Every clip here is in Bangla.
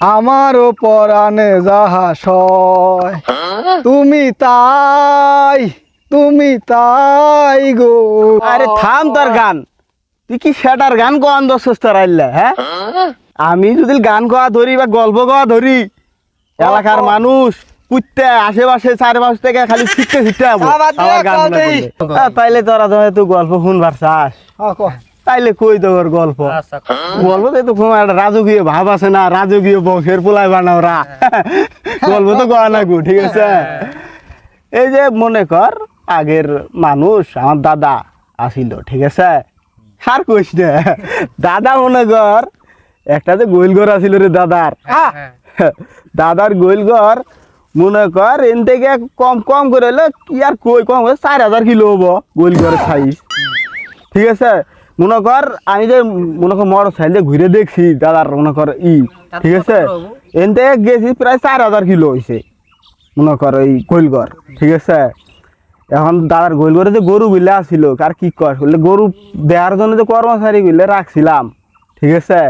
আমারও পরাণে যাহা সয় তুমি তাই তুমি তাই গো। আরে থাম তোর গান। তুই কি সেটার গান কোয়ান দোষ আইলে হ্যাঁ? আমি যদি গান গাওয়া ধরি বা গল্প গাওয়া ধরি এলাকার মানুষ কুত্তে আশেপাশে চারপাশ থেকে খালি ছিটতে ছিটতে আমার গান। আহ, তাইলে তোরা তুই গল্প শুনবার চাস। হ্যাঁ। তাইলে কই তোর গল্প? গল্প তো একটা রাজকীয় ভাব আছে না রাজকীয় বংশের পোলাই বানাওরা। গল্প তো গাওয়া না গো ঠিক আছে? এই যে মনে কর আগের মানুষ আমার দাদা আসিল ঠিক আছে? আর কইস না দাদা মনে কর একটা যে গোল ঘর আসিল রে দাদার। আহ, দাদার গোল ঘর মনে কর এন থেকে কম কম করে হলে কি আর কই কম করে চার হাজার কিলো হব গোল ঘরের সাইজ ঠিক আছে? মনে কর আমি যে মনে কর মোটর সাইকেল ঘুরে দেখছি দাদার মনে কর ই ঠিক আছে? এন থেকে গেছি প্রায় চার হাজার কিলো হয়েছে মনে কর ওই গোলঘর ঠিক আছে? এখন দাদার গোলঘরে যে গরু গুলা আসছিল আর কি কর? বললে গরু দেওয়ার জন্য যে কর্মচারী গুলো রাখছিলাম ঠিক আছে?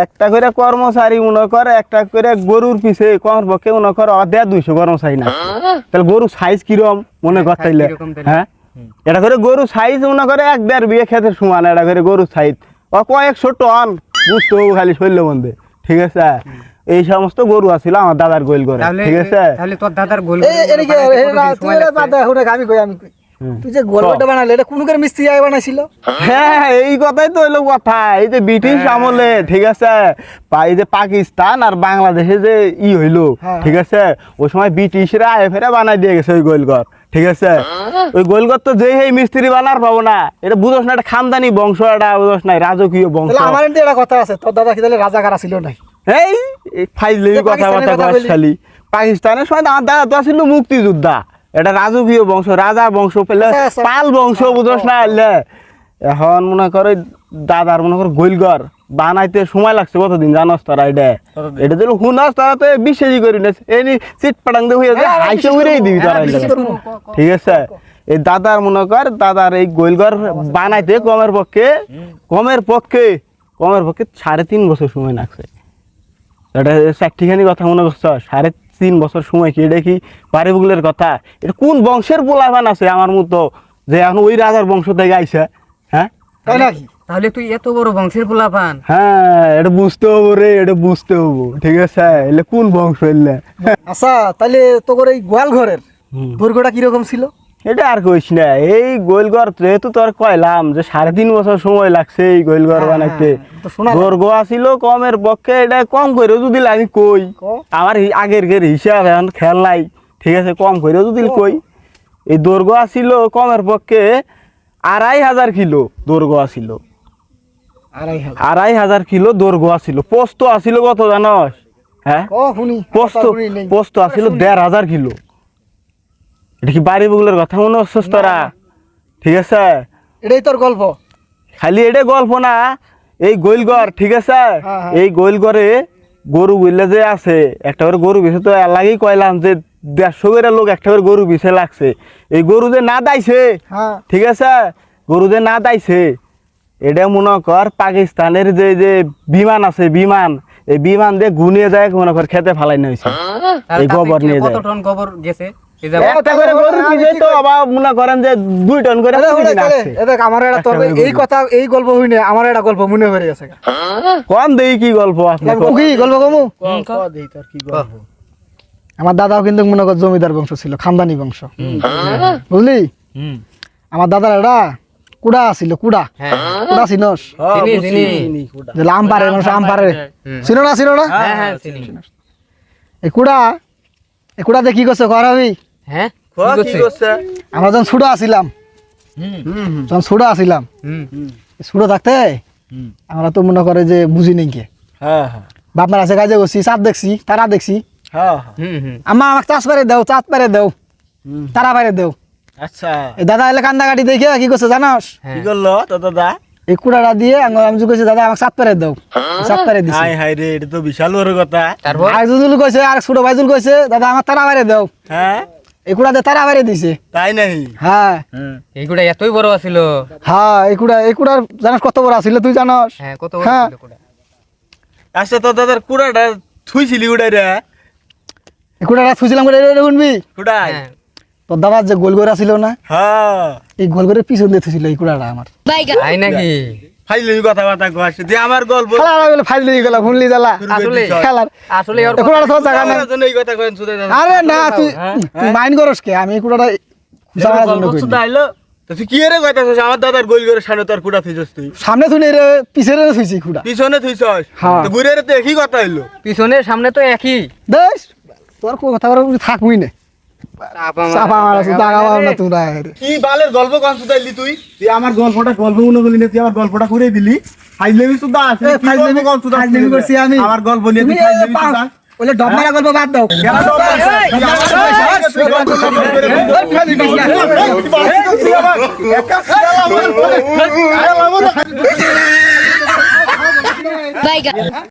একটা করে কর্মচারী মনে কর একটা করে গরুর পিছে কমর পক্ষে মনে কর দেড় দুইশো কর্মচারী না তাহলে গরু সাইজ কিরম? মনে কর তাইলে? হ্যাঁ? এটা করে গরু সাইজ মনে করে এক দেড় বিয়ে খেতের সমান এটা করে গরু সাইজ ও কয়েকশো টন বুঝতে হবে খালি শৈল্য বন্ধে ঠিক আছে? এই সমস্ত গরু আছিল আমার দাদার গোল করে ঠিক আছে? তাহলে তোর দাদার গোল এই, এদিকে, এই না, তুই এরা বাদ এখন আমি কই, আমি তুই যে গল্পটা বানালে এটা কোন করে মিস্ত্রি আয় বানাইছিল? হ্যাঁ এই কথাই তো হইল কথা এই যে ব্রিটিশ আমলে ঠিক আছে? এই যে পাকিস্তান আর বাংলাদেশে যে ই হইল হ্যাঁ। ঠিক আছে? ওই সময় ব্রিটিশরা আয়ে ফেরে বানাই দিয়ে গেছে ওই গোলঘর ঠিক আছে? ওই গোলঘর তো যেই এই মিস্ত্রি বানার পাবো না এটা বুঝোস না এটা খানদানি বংশ এটা বুঝোস না রাজকীয় বংশ। তাহলে আমার একটা কথা আছে তোর দাদা কি তাহলে রাজাকার ছিল নাই এই পাকিস্তানের কথাবার্তা কথা কস বলি। খালি পাকিস্তানের সময় আমার দাদা তো ছিল মুক্তিযোদ্ধা। এটা রাজকীয় বংশ রাজা বংশ পেলে আচ্ছা, আচ্ছা। পাল বংশ বুঝোস না এখন মনে করো দাদার মনে করো গোলঘর বানাইতে সময় লাগছে কতদিন জানোস তোরা এটা? এটা যদি শুনাস তারা তো বিশ্বাসই করি না এনি চিট পাটাং দিয়ে হয়ে যায় হ্যাঁ, হাইসে উড়েই দিবি তোরা হ্যাঁ। ঠিক আছে? এই দাদার মনে কর দাদার এই গোলঘর বানাইতে কমের পক্ষে কমের পক্ষে কমের পক্ষে সাড়ে তিন বছর সময় লাগছে। এটা চারটিখানি কথা মনে করছ সাড়ে তিন বছর সময় কি? এটা কি পারিবুগুলের কথা? এটা কোন বংশের পোলাপান আছে আমার মতো যে এখন ওই রাজার বংশ থেকে আইছে হ্যাঁ? তাই নাকি? তাহলে তুই এত বড় বংশের পোলা পান হ্যাঁ এটা বুঝতে হব রে এটা বুঝতে হব ঠিক আছে? এলে কোন বংশ এলে? আচ্ছা তাহলে তোর এই গোয়াল ঘরের দৈর্ঘ্যটা কীরকম ছিল? এটা আর কইস না এই গোলঘর যেহেতু তোর কইলাম যে সাড়ে তিন বছর সময় লাগছে এই গোলঘর হ্যাঁ, বানাইতে। হ্যাঁ, শোনা দৈর্ঘ্য আসিল কমের পক্ষে এটা কম করে যদি আমি কই। আমার আগের গের হিসাব এখন খেয়াল নাই ঠিক আছে কম করে যদি কই। এই দৈর্ঘ্য আসিল কমের পক্ষে আড়াই হাজার কিলো দৈর্ঘ্য আসিল আড়াই হাজার। কিলো দৈর্ঘ্য আসিল পোস্ত আসিল কত জানস হ্যাঁ? পোস্ত। পোস্ত দেড় হাজার কিলো। এটা কি বাড়ি বগুলোর কথা মনে হচ্ছিস তোরা? ঠিক আছে? এটাই তোর গল্প। খালি এটা গল্প না এই গোলঘর ঠিক আছে? হ্যাঁ, হ্যাঁ। এই গরু গুলা যে আছে একটা করে গরু বিছে তো লাগেই কইলাম যে দেড়শো করে লোক একটা করে গরু বিছে লাগছে। এই গরু যে না দাইছে হ্যাঁ। ঠিক আছে? গরু যে না দাইছে এটা মনে কর পাকিস্তানের যে যে বিমান আছে বিমান এই বিমান দিয়ে গুনিয়ে যায় মনে কর খেতে ফালাই নিয়েছে এই গোবর নিয়ে যায়। কত টন গোবর গেছে? এই মনে কথা এই গল্প হইনে আমার একটা গল্প মনে হয়ে গেছে কম দেই কি গল্প কি গল্প কমু? কি গল্প? আমার দাদাও কিন্তু মনে কর জমিদার বংশ ছিল খানদানি বংশ। বুঝলি? আমার দাদার এটা কুড়া ছিল কুড়া। হ্যাঁ। কুড়া চিনস। চিনি, চিনি। যে আম পারে মানুষ আম পারে চিনো না চিনো না? হ্যাঁ হ্যাঁ এই কুড়া এই কুড়া দিয়ে কি করছে? ঘর আমি। হ্যাঁ? আমরা যখন ছুটো আসিলাম যখন ছুটো আসিলাম হুম। ছুটো থাকতে আমরা তো মনে করে যে বুঝি নেই কে। বাপমার আছে কাজে করছি চাঁদ দেখছি তারা দেখছি। হ্যাঁ হুম হুম। আম্মা আমাকে চাষ পারে দেও চাঁদ পারে দেও। তারা পারে দেও। আচ্ছা। দাদা এলে কান্দা কাটি দেখে কি করছে জানাস? কি করল তো দাদা? এই কুড়াটা দিয়ে আমি যে কইছি দাদা আমাকে পারে দেও। চাঁদ পারে দিছি। হাই হাই রে এটা তো বিশাল বড় কথা। তারপর? আর জুজুল কইছে আর ছোট ভাইজুল কইছে দাদা আমার তারা বাইরে দেও। হ্যাঁ? এই কুড়া দিয়ে তারা বাইরে দিছে। তাই নাই হ্যাঁ। এইগুলা এতই বড় আছিল। হ্যাঁ এই কুড়া এই কুড়ার জানাস কত বড় আছিল তুই জানাস? হ্যাঁ কত বড় হ্যাঁ। ছিল কোটা আচ্ছা তো দাদার কুড়াটা থুইছিলি উড়াই রে এই কুড়াটা থুইছিলাম এটা শুনবি? উড়াই হ্যাঁ। তোর দাদার যে গোল করে ছিল না হ্যাঁ। এই গোল করে পিছন দিয়ে থুইছিল এই কুড়াটা আমার। তাই নাকি? ফাইলে কথাবার্তা কষ্ট দিয়ে আমার গল্প খেলা বলে ফাইল দিয়ে গেল শুনলি জ্বালা। আসলে খেলার আসলে ওর কুড়াটা তোর জায়গা না জন্য এই কথা কয়েন শুধু আরে না তুই তুই মাইন্ড করস কে? আমি এই কুড়াটা জানার জন্য কইনি। তুই কি রে কইতাছিস আমার দাদার গোল করে সামনে তোর কুড়া থুইছস তুই? সামনে রে পিছনে থুইছি কুড়া। পিছনে থুইছস? হ্যাঁ। তো ঘুরে রে তো একই কথা হইল। পিছনের সামনে তো একই। দেশ তোর কথা থাকবি না। চাপা মারা জায়গা পাও না তোমরা কি বালের গল্প কন শুধাইলি তুই তুই আমার গল্পটা গল্প মনে করলি না তুই আমার গল্পটা করে দিলি ফাইজলেমি সুদা আছে ফাইজলামি কন সুদা করছি আমি। আমার গল্প নিয়ে তুই ফাইজলেমি সুদা ওলে ডব গল্প বাদ দাও কেন